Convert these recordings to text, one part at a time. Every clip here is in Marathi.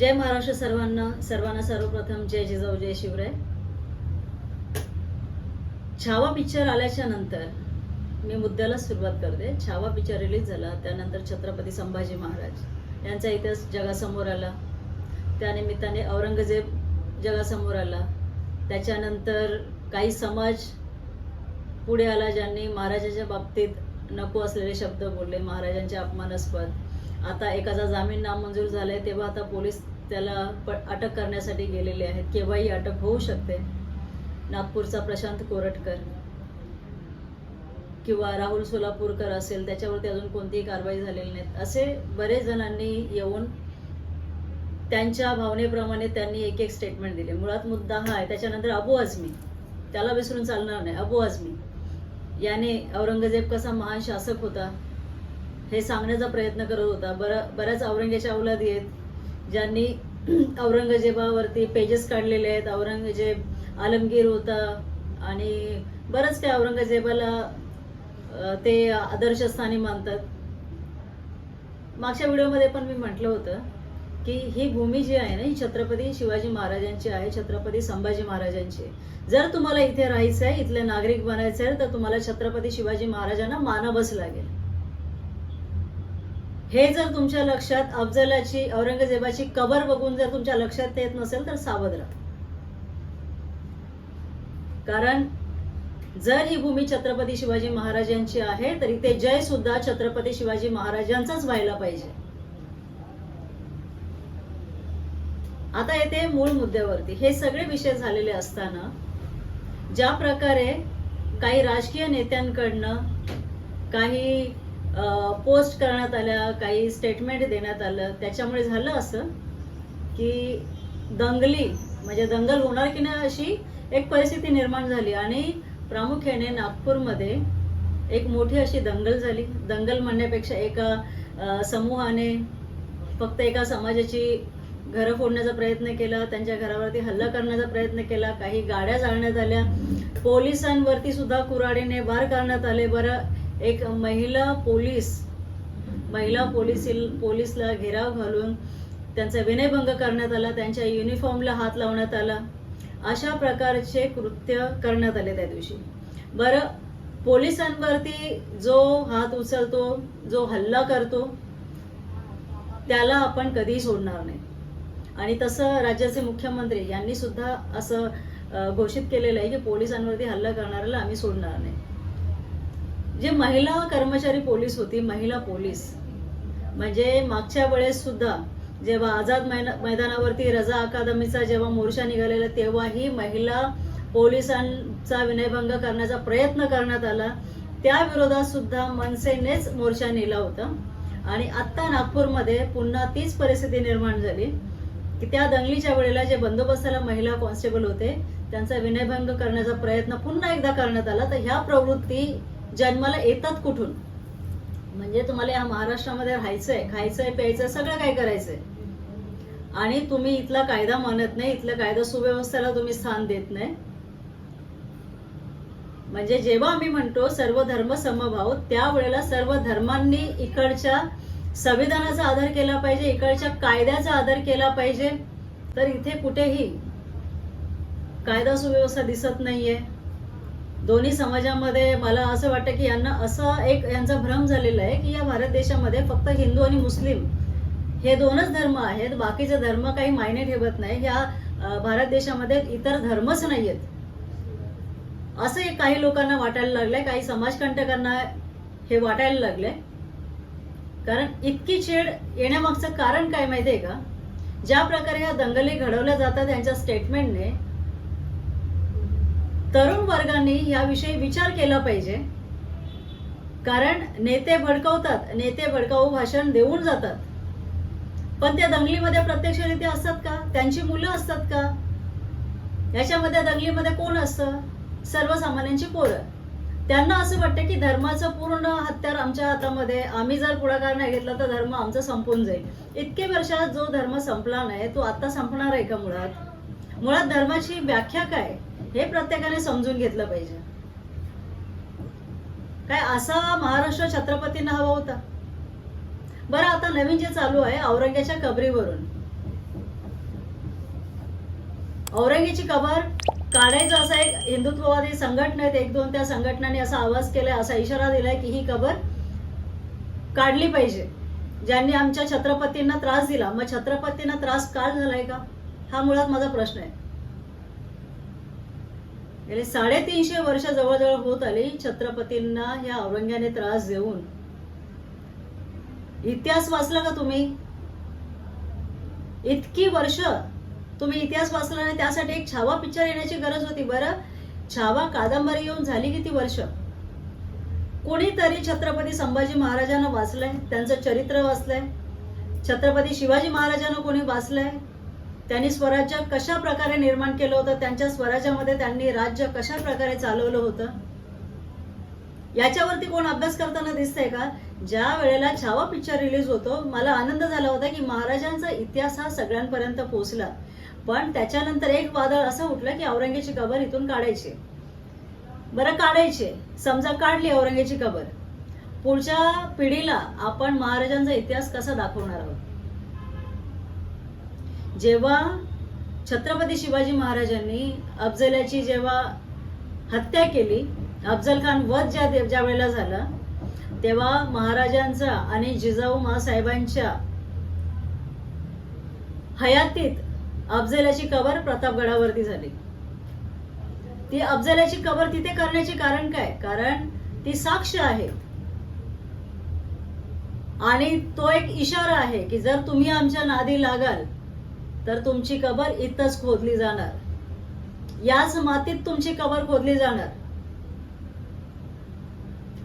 जय महाराष्ट्र सर्वांना सर्वांना सर्वप्रथम जय जिजाऊ जय शिवराय. छावा पिक्चर आल्याच्यानंतर मी मुद्द्याला सुरुवात करते. छावा पिक्चर रिलीज झाला त्यानंतर छत्रपती संभाजी महाराज यांचा इतिहास जगासमोर आला. त्यानिमित्ताने औरंगजेब जगासमोर आला. त्याच्यानंतर काही समाज पुढे आला ज्यांनी महाराजाच्या बाबतीत नको असलेले शब्द बोलले महाराजांच्या अपमानास्पद. आता एकाचा जामीन नामंजूर झालाय तेव्हा आता पोलीस त्याला अटक करण्यासाठी गेलेले आहेत. केव्हाही अटक होऊ शकते. नागपूरचा प्रशांत कोरटकर किंवा राहुल सोलापूरकर असेल त्याच्यावरती अजून कोणतीही कारवाई झालेली नाही. असे बरेच जणांनी येऊन त्यांच्या भावनेप्रमाणे त्यांनी एक एक स्टेटमेंट दिले. मुळात मुद्दा हा आहे त्याच्यानंतर अबू आझमी. त्याला विसरून चालणार नाही. अबू आझमी. याने औरंगजेब कसा महान शासक होता? हे सांगण्याचा प्रयत्न करत होता. बरं बऱ्याच औरंगजेबच्या अवलादी आहेत ज्यांनी औरंगजेबावरती पेजेस काढलेले आहेत. औरंगजेब आलमगीर होता आणि बरंच काय औरंगजेबाला ते आदर्श स्थानी मानतात. मागच्या व्हिडिओमध्ये पण मी म्हटलं होतं की ही भूमी जी आहे ना ही छत्रपती शिवाजी महाराजांची आहे छत्रपती संभाजी महाराजांची जर तुम्हाला इथे राहायचं आहे इथले नागरिक बनायचं आहे तर तुम्हाला छत्रपती शिवाजी महाराजांना मानावंच लागेल. हे जर तुमच्या लक्षात अफजलाची औरंगजेबाची कबर बघून जर तुमच्या लक्षात येत नसेल तर सावध राहा. कारण जर ही भूमी छत्रपती शिवाजी महाराजांची आहे तर इथे जय सुद्धा छत्रपती शिवाजी महाराजांचाच व्हायला पाहिजे. आता येते मूळ मुद्द्यावरती. हे सगळे विषय झालेले असताना ज्या प्रकारे काही राजकीय नेत्यांकडनं काही पोस्ट करण्यात आल्या काही स्टेटमेंट देण्यात आलं. त्याच्यामुळे झालं असं की दंगली म्हणजे दंगल होणार की नाही अशी एक परिस्थिती निर्माण झाली. आणि प्रामुख्याने नागपूरमध्ये एक मोठी अशी दंगल झाली. दंगल म्हणण्यापेक्षा एका समूहाने फक्त एका समाजाची घरं फोडण्याचा प्रयत्न केला त्यांच्या घरावरती हल्ला करण्याचा प्रयत्न केला काही गाड्या जाळण्यात आल्या. पोलिसांवरती सुद्धा कुऱ्हाडीने वार करण्यात आले. बरं एक महिला पोलीस महिला पोलीस पोलीसला घेराव घालून त्यांचा विनयभंग करण्यात आला त्यांच्या युनिफॉर्मला हात लावण्यात आला. अशा प्रकारचे कृत्य करण्यात आले त्या दिवशी. बरं पोलिसांवरती जो हात उचलतो जो हल्ला करतो त्याला आपण कधीही सोडणार नाही. आणि तसं राज्याचे मुख्यमंत्री यांनी सुद्धा असं घोषित केलेलं आहे की पोलिसांवरती हल्ला करणाऱ्याला आम्ही सोडणार नाही. जे महिला कर्मचारी पोलीस होती महिला पोलीस. म्हणजे मागच्या वेळेस सुद्धा जेव्हा आझाद मैना मैदानावरती रजा अकादमीचा जेव्हा मोर्चा निघालेला तेव्हाही महिला पोलिसांचा विनयभंग करण्याचा प्रयत्न करण्यात आला. त्या विरोधात सुद्धा मनसेनेच मोर्चा नेला होता. आणि आत्ता नागपूरमध्ये पुन्हा तीच परिस्थिती निर्माण झाली. की त्या दंगलीच्या वेळेला जे बंदोबस्ताला महिला कॉन्स्टेबल होते त्यांचा विनयभंग करण्याचा प्रयत्न पुन्हा एकदा करण्यात आला. तर ह्या प्रवृत्ती जन्माला येतात कुठून? म्हणजे तुम्हाला या महाराष्ट्रामध्ये राहायचंय खायचंय प्यायचंय सगळं काय करायचंय? आणि तुम्ही इथला कायदा मानत नाही इथल्या कायदा सुव्यवस्थेला तुम्ही स्थान देत नाही. म्हणजे जेव्हा आम्ही म्हणतो सर्व धर्म समभाव त्यावेळेला सर्व धर्मांनी इकडच्या संविधानाचा आदर केला पाहिजे इकडच्या कायद्याचा आदर केला पाहिजे. तर इथे कुठेही कायदा सुव्यवस्था दिसत नाहीये. दोन्ही समाजामध्ये मला असं वाटतं की यांना असं एक यांचा भ्रम झालेला आहे की या भारत देशामध्ये फक्त हिंदू आणि मुस्लिम हे दोनच धर्म आहेत. बाकीचे धर्म काही मायने ठेवत नाही. या भारत देशामध्ये इतर धर्मच नाही आहेत असं एक काही लोकांना वाटायला लागलंय काही समाजकंटकांना हे वाटायला लागलंय. कारण इतकी छेड येण्यामागचं कारण काय माहितीये का? ज्या प्रकारे ह्या दंगली घडवल्या जातात यांच्या स्टेटमेंटने तरुण वर्गाने याविषयी विचार केला पाहिजे. कारण नेते भडकवतात नेते भडकाऊ भाषण देऊन जातात. पण त्या दंगलीमध्ये प्रत्यक्षरित्या असतात का? त्यांची मुलं असतात का? याच्यामध्ये दंगलीमध्ये कोण असतं? सर्वसामान्यांची पोरं. त्यांना असं वाटतं की धर्माचं पूर्ण हत्यार आमच्या हातामध्ये आम्ही जर पुढाकार नाही घेतला तर धर्म आमचा संपून जाईल. इतके वर्षात जो धर्म संपला नाही तो आता संपणार आहे का मुळात? मुळात धर्माची व्याख्या काय? हे प्रत्येकाने समजून घेतलं पाहिजे. काय असा महाराष्ट्र छत्रपतींना हवा होता? बरं आता नवीन जे चालू आहे औरंग्याच्या कबरीवरून. औरंगीची कबर काढायचं असा एक हिंदुत्ववादी संघटनेत एक दोन त्या संघटनांनी असा आवाज केलाय असा इशारा दिलाय की ही कबर काढली पाहिजे. ज्यांनी आमच्या छत्रपतींना त्रास दिला मग छत्रपतींना त्रास का झालाय का? हा मुळात माझा प्रश्न आहे. गेले साडेतीनशे वर्ष जवळजवळ होत आली छत्रपतींना ह्या औरंग्याने त्रास देऊन. इतिहास वाचला का तुम्ही? इतकी वर्ष तुम्ही इतिहास वाचला नाही त्यासाठी एक छावा पिक्चर येण्याची गरज होती बरं? छावा कादंबरी येऊन झाली किती वर्ष? कोणीतरी छत्रपती संभाजी महाराजांना वाचलंय? त्यांचं चरित्र वाचलंय? छत्रपती शिवाजी महाराजांना कोणी वाचलंय? त्यांनी स्वराज्य कशा प्रकारे निर्माण केलं होतं? त्यांच्या स्वराज्यामध्ये त्यांनी राज्य कशा प्रकारे चालवलं होतं? याच्यावरती कोण अभ्यास करताना दिसतंय का? ज्या वेळेला छावा पिक्चर रिलीज होतो मला आनंद झाला होता की महाराजांचा इतिहास हा सगळ्यांपर्यंत पोहोचला. पण त्याच्यानंतर एक वादळ असं उठलं की औरंगेची कबर इथून काढायची. बरं काढायचे. समजा काढली औरंगेची कबर. पुढच्या पिढीला आपण महाराजांचा इतिहास कसा दाखवणार आहोत? जेव्हा छत्रपती शिवाजी महाराजांनी अफजलाची जेव्हा हत्या केली अफजल खान वध ज्या ज्या वेळेला झाला तेव्हा महाराजांचा आणि जिजाऊ महासाहेबांच्या हयातीत अफजलाची कबर प्रतापगडावरती झाली. ती अफजलाची कबर तिथे करण्याचे कारण काय? कारण ती साक्ष आहे. आणि तो एक इशारा आहे की जर तुम्ही आमच्या नादी लागाल तर तुमची कबर इथंच खोदली जाणार. याच मातीत तुमची कबर खोदली जाणार.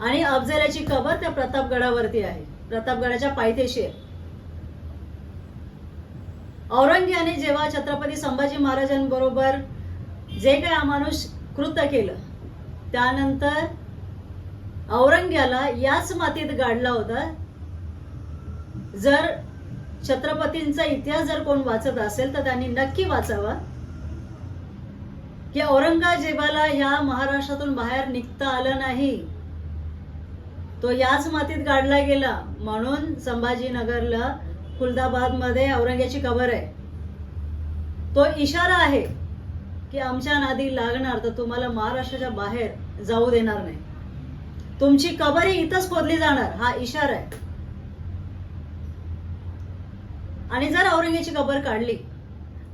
आणि अफजलाची कबर त्या प्रतापगडावरती आहे. प्रतापगडाच्या पायथ्याशी आहे. औरंग्याने जेव्हा छत्रपती संभाजी महाराजांबरोबर जे काही अमानुष कृत्य केलं त्यानंतर औरंग्याला याच मातीत गाडला होता. जर छत्रपतींचा इतिहास जर कोण वाचत असेल तर त्यांनी नक्की वाचावा. की औरंगजेबाला ह्या महाराष्ट्रातून बाहेर निघता आलं नाही. तो याच मातीत गाडला गेला. म्हणून संभाजीनगरला खुलदाबादमध्ये औरंग्याची कबर आहे. तो इशारा आहे की आमच्या नादी लागणार तर तुम्हाला महाराष्ट्राच्या बाहेर जाऊ देणार नाही. तुमची कबरही इथंच खोदली जाणार हा इशारा आहे. आणि जर औरंगेची कबर काढली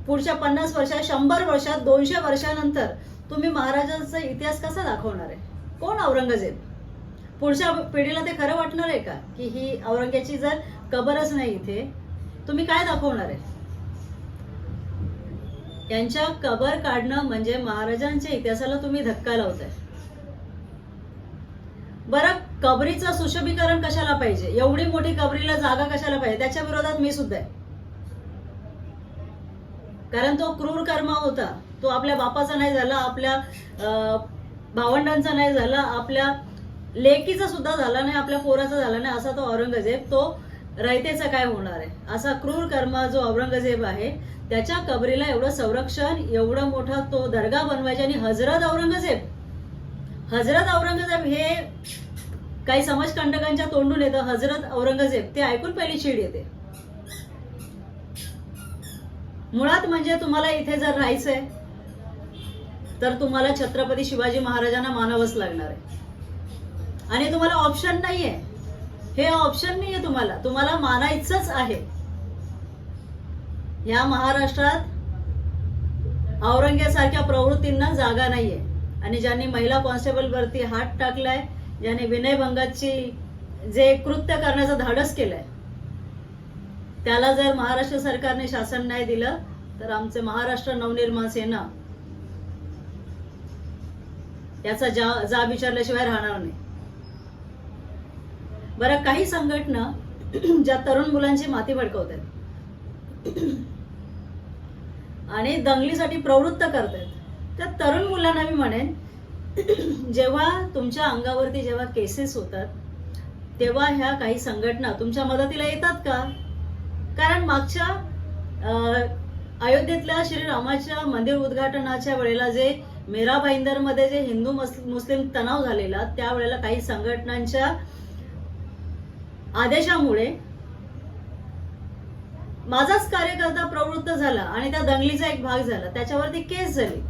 पुढच्या पन्नास वर्षात शंभर वर्षात दोनशे वर्षानंतर तुम्ही महाराजांचा इतिहास कसा दाखवणार आहे? कोण औरंगजेब? पुढच्या पिढीला ते खरं वाटणार आहे का? की ही औरंग्याची जर कबरच नाही इथे तुम्ही काय दाखवणार आहे? यांच्या कबर काढणं म्हणजे महाराजांच्या इतिहासाला तुम्ही धक्का लावताय. बरं कबरीचं सुशोभीकरण कशाला पाहिजे? एवढी मोठी कबरीला जागा कशाला पाहिजे? त्याच्या विरोधात मी सुद्धा आहे. कारण तो क्रूर कर्म होता. तो आपल्या बापाचा नाही झाला आपल्या भावंडांचा नाही झाला आपल्या लेकीचा सुद्धा झाला नाही आपल्या पोराचा झाला नाही असा तो औरंगजेब तो रयतेचा काय होणार आहे? असा क्रूर कर्म जो औरंगजेब आहे त्याच्या कबरीला एवढं संरक्षण एवढं मोठा तो दर्गा बनवायचा आणि हजरत औरंगजेब. हजरत औरंगजेब हे काही समाजकंटकांच्या तोंडून येतं. हजरत औरंगजेब ते ऐकून पहिली चीड येते. मुळात म्हणजे तुम्हाला इथे जर राहायचंय तर तुम्हाला छत्रपती शिवाजी महाराजांना मानावंच लागणार आहे. आणि तुम्हाला ऑप्शन नाहीये. हे ऑप्शन नाहीये तुम्हाला. तुम्हाला मानायचंच आहे. या महाराष्ट्रात औरंगजेबासारख्या प्रवृत्तींना जागा नाहीये. आणि ज्यांनी महिला कॉन्स्टेबल वरती हात टाकलाय ज्यांनी विनयभंगाची जे कृत्य करण्याचं धाडस केलंय त्याला जर महाराष्ट्र सरकारने शासन नाही दिलं तर आमचे महाराष्ट्र नवनिर्माण सेना याचा जा जा विचारल्याशिवाय राहणार नाही. बरं काही संघटना ज्या तरुण मुलांची माती भडकवतात आणि दंगलीसाठी प्रवृत्त करतात त्या तरुण मुलांना मी म्हणेन जेव्हा तुमच्या अंगावरती जेव्हा केसेस होतात तेव्हा ह्या काही संघटना तुमच्या मदतीला येतात का? कारण मागच्या अयोध्येतल्या श्रीरामाच्या मंदिर उद्घाटनाच्या वेळेला जे मेरा भाईंदरमध्ये जे हिंदू मुस्लिम तणाव झालेला त्यावेळेला काही संघटनांच्या आदेशामुळे माझाच कार्यकर्ता प्रवृत्त झाला आणि त्या दंगलीचा एक भाग झाला. त्याच्यावरती केस झाली.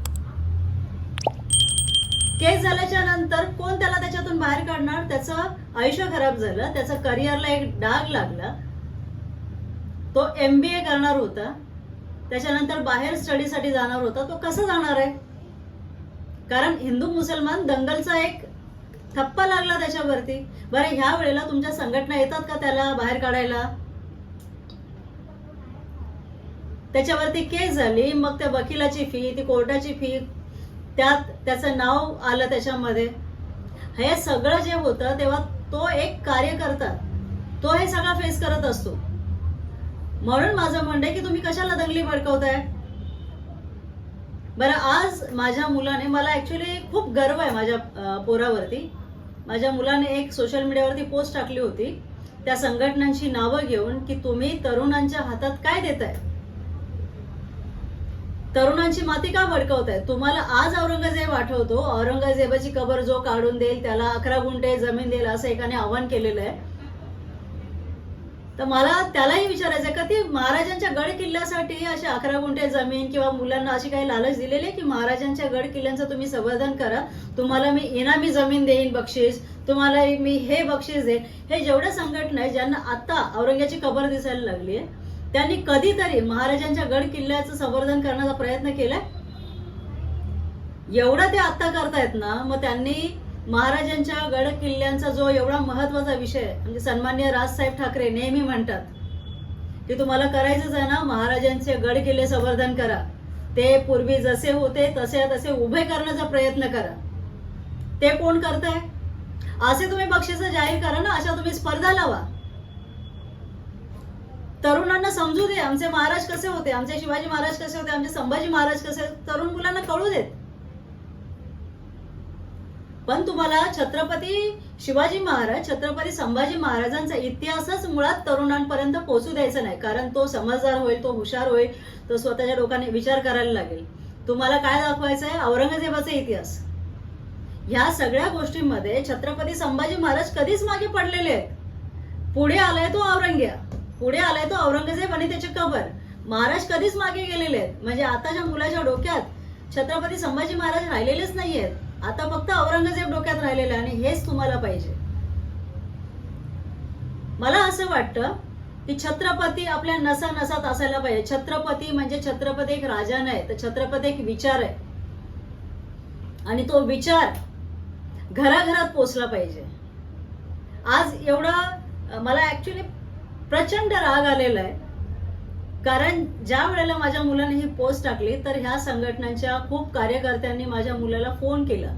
केस झाल्याच्यानंतर कोण त्याला त्याच्यातून बाहेर काढणार? त्याचं आयुष्य खराब झालं त्याचं करिअरला एक डाग लागला. तो एम बी ए करणार होता त्याच्यानंतर बाहेर स्टडीसाठी जाणार होता तो कसं जाणार आहे? कारण हिंदू मुसलमान दंगलचा एक थप्पा लागला त्याच्यावरती. बरं ह्या वेळेला तुमच्या संघटना येतात का त्याला बाहेर काढायला? त्याच्यावरती केस झाली मग त्या वकिलाची फी ती कोर्टाची फी त्यात त्याचं नाव आलं त्याच्यामध्ये. हे सगळं जे होतं तेव्हा तो एक कार्यकर्ता तो हे सगळं फेस करत असतो. म्हणून माझं म्हणणं आहे की तुम्ही कशाला दंगली भडकवताय? बरं आज माझ्या मुलाने मला ऍक्च्युली खूप गर्व आहे माझ्या पोरावरती. माझ्या मुलाने एक सोशल मीडियावरती पोस्ट टाकली होती. त्या संघटनांची नावं घेऊन की तुम्ही तरुणांच्या हातात काय देताय? तरुणांची माती का भडकवताय? तुम्हाला आज औरंगजेब आठवतो. औरंगजेबाची कबर जो काढून देईल त्याला अकरा गुंठे जमीन देईल असं एकाने आव्हान केलेलं आहे. तर मला त्यालाही विचारायचं आहे का ती महाराजांच्या गड किल्ल्यासाठी अशी अकरा गुंठे जमीन किंवा मुलांना अशी काही लालच दिलेली आहे की महाराजांच्या गड किल्ल्यांचं तुम्ही संवर्धन करा तुम्हाला मी इनामी जमीन देईन बक्षीस तुम्हाला मी हे बक्षीस देईन. हे जेवढ्या संघटना आहे ज्यांना आता औरंग्याची कबर दिसायला लागली आहे त्यांनी कधीतरी महाराजांच्या गड किल्ल्याचं संवर्धन करण्याचा प्रयत्न केलाय? एवढं ते आता करतायत ना मग त्यांनी महाराजांच्या गड किल्ल्यांचा जो एवढा महत्त्वाचा विषय म्हणजे सन्मान्य राजसाहेब ठाकरे नेहमी म्हणतात की तुम्हाला करायचंच आहे ना महाराजांचे गड किल्ले संवर्धन करा. ते पूर्वी जसे होते तसे तसे उभे करण्याचा प्रयत्न करा. ते कोण करताय? असे तुम्ही बक्षीस जाहीर करा ना अशा तुम्ही स्पर्धा लावा. तरुणांना समजू दे आमचे महाराज कसे होते? आमचे शिवाजी महाराज कसे होते? आमचे संभाजी महाराज कसे तरुण मुलांना कळू देत. पण तुम्हाला छत्रपती शिवाजी महाराज छत्रपती संभाजी महाराजांचा इतिहासच मुळात तरुणांपर्यंत पोहोचू द्यायचा नाही. कारण तो समजदार होईल तो हुशार होईल तो स्वतःच्या लोकांनी विचार करायला लागेल. तुम्हाला काय दाखवायचं आहे? औरंगजेबाचा इतिहास. ह्या सगळ्या गोष्टींमध्ये छत्रपती संभाजी महाराज कधीच मागे पडलेले आहेत. पुढे आलाय तो औरंग्या. पुढे आलाय तो औरंगजेब आणि त्याची कबर. महाराज कधीच मागे गेलेले आहेत. म्हणजे आताच्या मुलाच्या डोक्यात छत्रपती संभाजी महाराज राहिलेलेच नाहीयेत. आता फक्त औरंगजेब डोक्यात राहिलेले आणि हेच तुम्हाला पाहिजे. मला असं वाटतं की छत्रपती आपल्या नसा नसात असायला पाहिजे. छत्रपती म्हणजे छत्रपती एक राजा नाही तर छत्रपती एक विचार आहे. आणि तो विचार घराघरात पोचला पाहिजे. आज एवढा मला ऍक्च्युली प्रचंड राग आलेला आहे. कारण ज्या वेळेला माझ्या मुलाने ही पोस्ट टाकली तर ह्या संघटनांच्या खूप कार्यकर्त्यांनी माझ्या मुलाला फोन केला.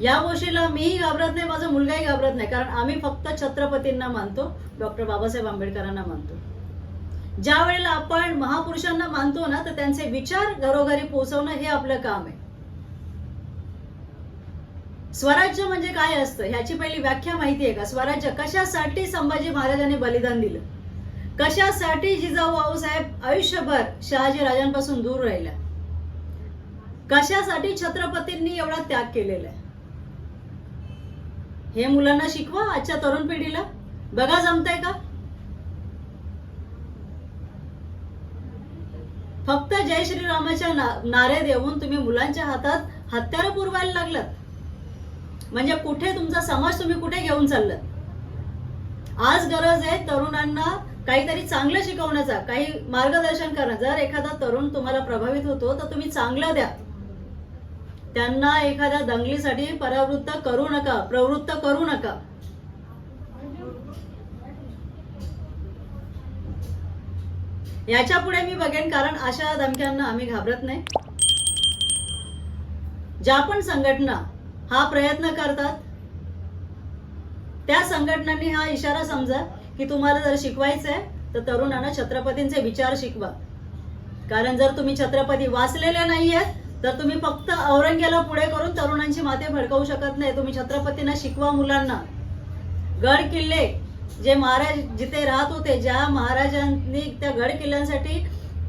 या गोष्टीला मीही घाबरत नाही माझा मुलगाही घाबरत नाही कारण आम्ही फक्त छत्रपतींना मानतो डॉक्टर बाबासाहेब आंबेडकरांना मानतो. ज्या वेळेला आपण महापुरुषांना मानतो ना तर त्यांचे विचार घरोघरी पोहोचवणं हे आपलं काम आहे. स्वराज्य म्हणजे काय असतं? ह्याची पहिली व्याख्या माहिती आहे का? स्वराज्य कशासाठी संभाजी महाराजांनी बलिदान दिलं? कशासाठी जिजाऊ आऊसाहेब आयुष्यभर शहाजी राजांपासून दूर राहिल्या कशासाठी छत्रपतींनी एवढा त्याग केलेला आहे? हे मुलांना शिकवा आजच्या तरुण पिढीला. बघा जमतंय का? फक्त जय श्रीरामाच्या ना- नारे देऊन तुम्ही मुलांच्या हातात हत्यारं पुरवायला लागलात. म्हणजे कुठे तुमचा समाज तुम्ही कुठे घेऊन चाललात? आज गरज आहे तरुणांना काहीतरी चांगलं शिकवण्याचा काही मार्गदर्शन करणं. जर एखादा तरुण तुम्हाला प्रभावित होतो तर तुम्ही चांगलं द्या. त्यांना एखाद्या दंगलीसाठी परावृत्त करू नका प्रवृत्त करू नका. याच्यापुढे मी बघेन कारण अशा धमक्यांना आम्ही घाबरत नाही. ज्या पण संघटना हा प्रयत्न करतात त्या संघटनांनी हा इशारा समजा की तुम्हाला जर शिकवायचं आहे तर तरुणांना छत्रपतींचे विचार शिकवा. कारण जर तुम्ही छत्रपती वाचलेले नाही आहेत तर तुम्ही फक्त औरंगेला पुढे करून तरुणांची माते भडकवू शकत नाही. तुम्ही छत्रपतींना शिकवा मुलांना. गड किल्ले जे महाराज जिथे राहत होते ज्या महाराजांनी त्या गड किल्ल्यांसाठी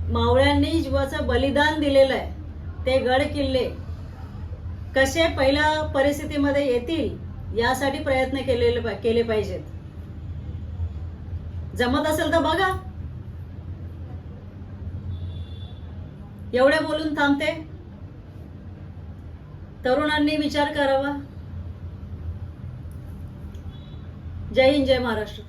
मावळ्यांनी जीवाचं बलिदान दिलेलं आहे ते गड किल्ले कसे पहिल्या परिस्थितीमध्ये येतील यासाठी प्रयत्न केलेले पा- केले पाहिजेत. जमत असेल तर बघा. एवढे बोलून थांबते. तरुणांनी विचार करावा. जय हिंद जय महाराष्ट्र.